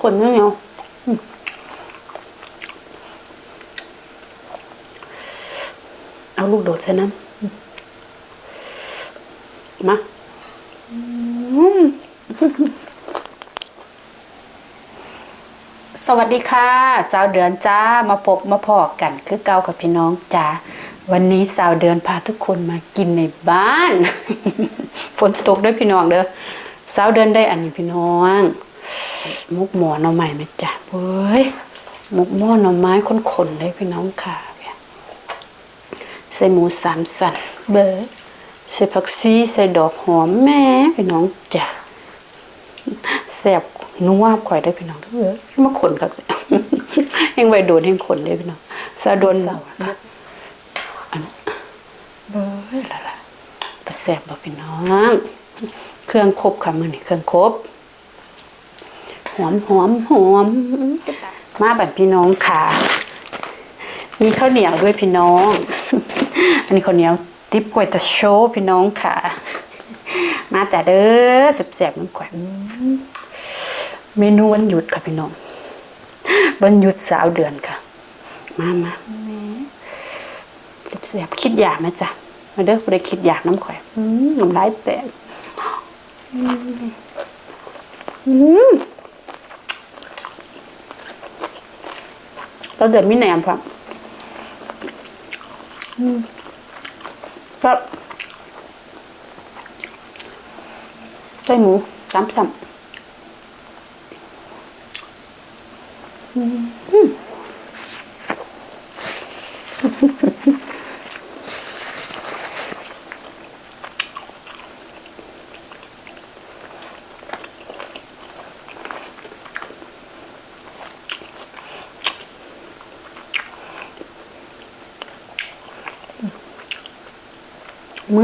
คนๆนี่เนาะอืมเอาลูกโดดใส่น้ำมาสวัสดีค่ะ สาวเดือนจ้ามาพบมาพอกัน คือเก่ากับพี่น้องจ้าวันนี้สาวเดือนพาทุกคนมากินในบ้าน ฝนตกด้วยพี่น้องเด้อสาวเดือนได้อันนี้พี่น้อง มุกหมอหน่อไม้ไหมจ๊ะเฮ้ยมุกหม้อหน่อไม้ขนๆเลยพี่น้องค่ะใส่หมูสามสันเบอร์ใส่ผักซีใส่ดอกหอมแม่พี่น้องจ้ะแซ่บนัวข่อยได้อพี่น้องเด้อมาขนกับยังไว้โดนยังขนเลยพี่น้องสะโดนค่ะอันเบอร์ละล่ะแต่แซ่บบ่พี่น้อง เครื่องครบค่ะมื้อนี้เครื่องครบ หอมหอมหอมมาบัดพี่น้องค่ะ มีข้าวเหนียวด้วยพี่น้อง อันนี้ข้าวเหนียวติ๊บกล้วยตะโชพี่น้องค่ะ มาจ้ะเด้อแสบๆน้ำขวัญเมนูวันหยุดค่ะพี่น้องวันหยุดสาวเดือนค่ะ มามาแสบๆคิดอยากนะจ๊ะมาเด้อบ่ได้คิดอยากน้ำข่อยอืมน้ำลายแตกอืม เราเดือดไม่แหนมครับอืมก็ใส่หมูสามสัมมื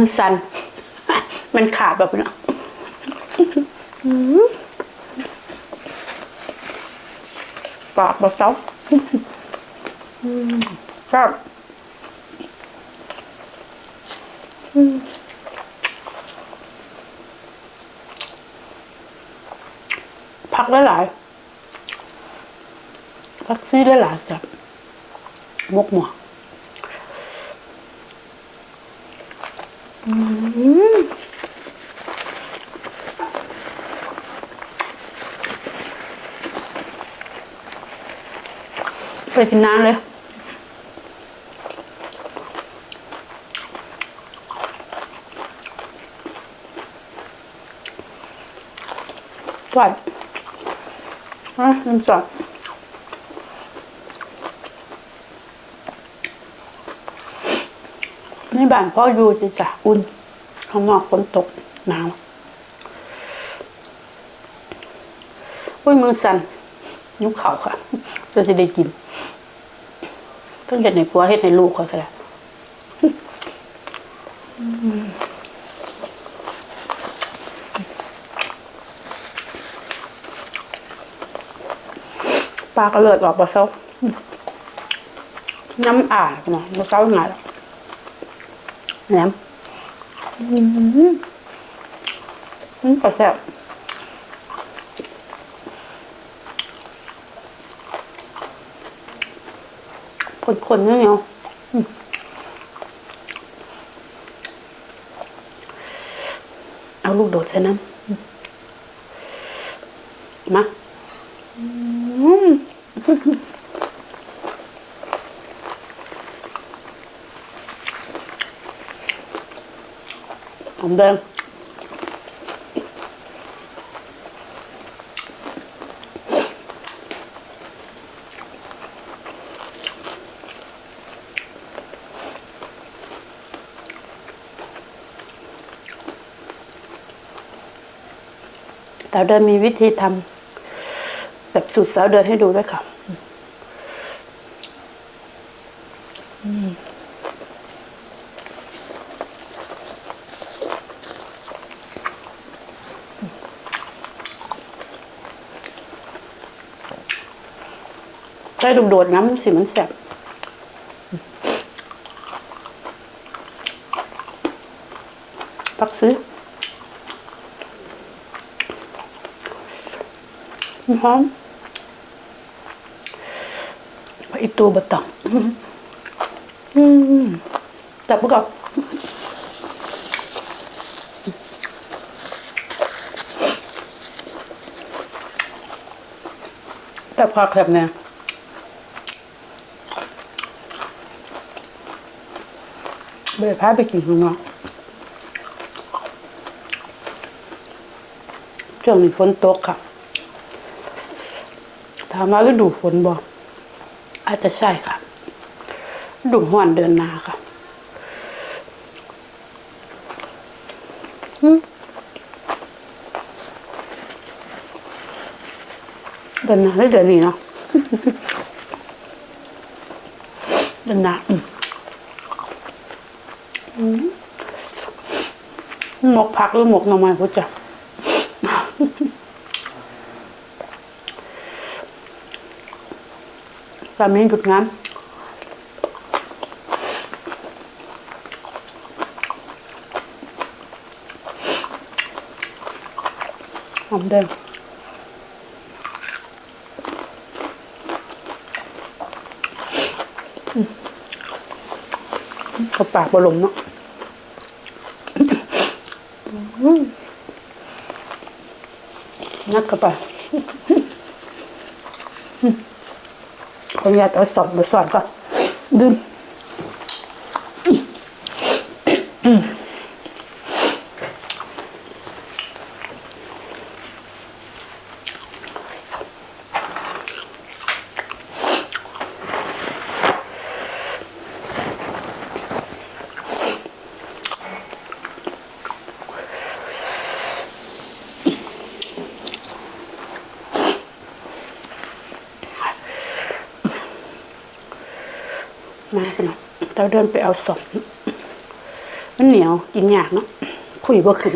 อสัน มันขาดแบบนี้ปากบะเต้าครับผักหลายๆผักซีหลายๆสับมกหมวก ไปกินน้ำเลยหวานอะน้ำสในบ้านพ่ออยู่จะจ่าอุ่นข้างนอกฝนตกหนาวอุ้ยมือสั่นยุกเข่าค่ะจะจะได้กินต้องเห็ดในผัวเห็ดในลูกเขาก็ได้ปลากระเลิดออกปลาเซาน้ำอ่าเนาะปลาเซาหนาแล้ว นมอืมอืมแซ่บคนๆนี่ยเนาะเอาลูกโดดใส่น้ำมาอืมหอม แดงสาวเดินมีวิธีทำแบบสูตรสาวเดินให้ดูด้วยค่ะ ใส่โดดน้ำสิมันแสบปักซื้อหอมอีตัวบะตองจับมาก่อนจับผักแบบเนี้ย เบยพาไปกินข้างนอกช่วงนี้ฝนตกค่ะ ถามว่าฤดูฝนบ่อาจจะใช่ค่ะดูห้อนเดือนนาค่ะอืมเดือนนาหรือเดือนนี้เนาะเดือนนาอืมอืม หมกผักหรือหมกหน่อไม้พุจ๊ะตอนนี้หยุดงานหอมแดงอืมเขาปากบลงเนาะอืม นักกระปะขออนุญาตเอาสอนมาสอนก่อนดื่ม มาสินะเราเดินไปเอาสอนมันเหนียวกินยากเนาะคุยบ่ขึ้น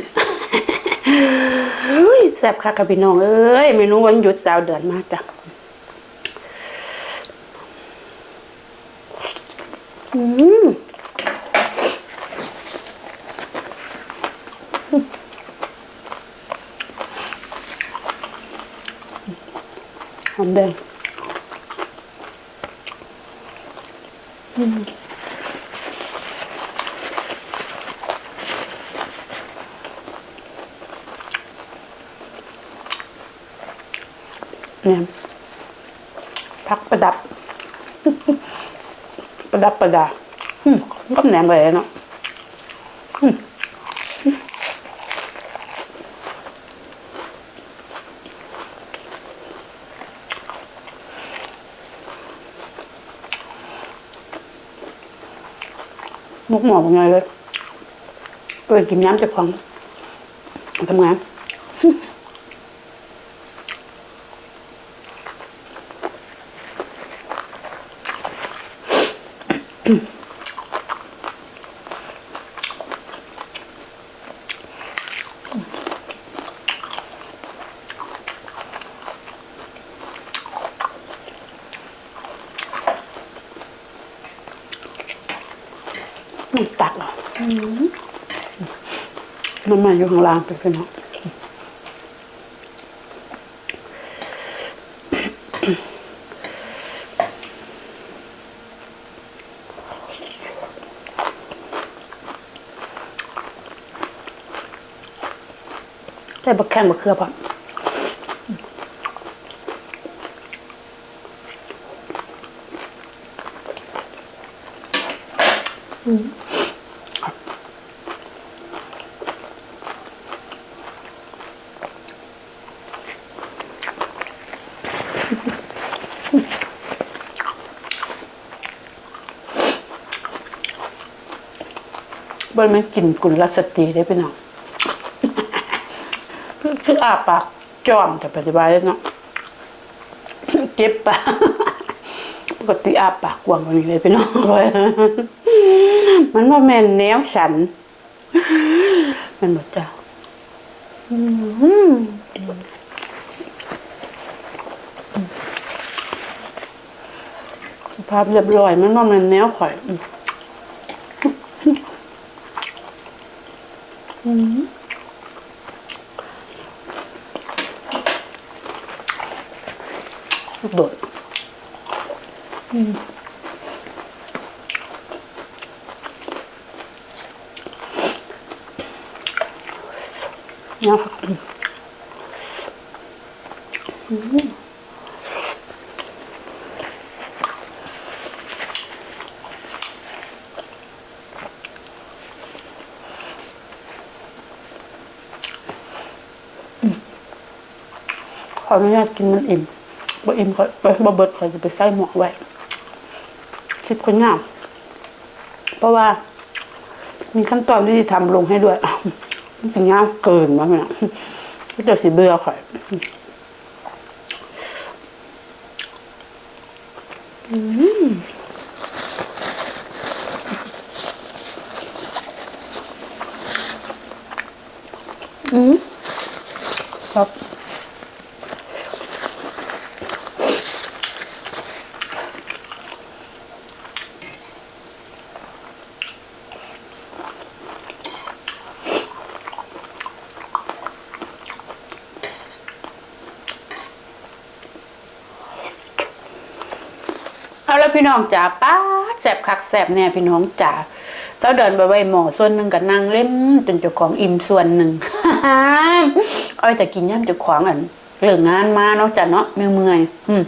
แซ่บคักกับพี่น้องเอ้ยเมนูวันหยุดสาวเดือนมากจ้ะอืมหอมแดง เนี่ยพักประดับ ประดับประดาอืมก็แหนมไปเนาะ มุกหมอกไงเลยเออกินน้ำจากของทำงาน นตักเหรอน้ำมันอยู่ข้างล่างไปเป็นเนาะได้บักแข้งบักเครือพอ บ่แมันกินกุลสตรีได้พี่น้องคือคืออาปากจอมแต่ปฏิบัติเนาะเจ็บปากปกติอาปากกว้างกว่านี้เลยพี่น้องเว้ยมันว่าแม่นแนวฉัน มันหมดจ้า ภาพเรียบร้อยมันว่าม่นแนวข่อยอืมลูกโดดนะครับ ขออนุญาตกินมันอิ่มบ่อิ่มก็ไปบ่เบิดขอจะไปใส่หมวกไว้คิดคนงามเพราะว่า มีขั้นตอนที่ทำลงให้ด้วยมันจะงายเกินมากเลยนะก็จะสิเบื่อข่อยอืมครับ อพี่น้องจ๋าป้าแสบคักแสบเนี่ยพี่น้องจ๋าเจ้าเดินไปไว้หมอส่วนหนึ่งกับนางเล่มจนเจ้าของอิ่มส่วนหนึ่งเอาแต่กินย่ำเจ้าของอันเรื่องานมาเนาะจ้ะเนาะเมื่อยเมื่อยๆอืม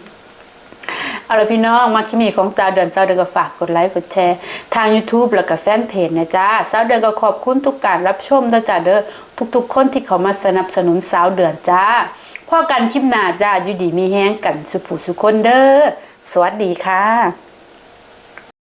เอาละพี่น้องมาคิมีของสาวเดือนสาวเดือนก็ฝากกดไลค์กดแชร์ ทาง YouTube แล้วก็แฟนเพจนะจ้าสาวเดือนก็ขอบคุณทุกการรับชมนะจ้าเด้อทุกๆ คนที่เขามาสนับสนุนสาวเดือนจ้าพ่อกันคลิปหน้าจ้าอยู่ดีมีแห้งกันสุผูสุคนเด้อ สวัสดีค่ะ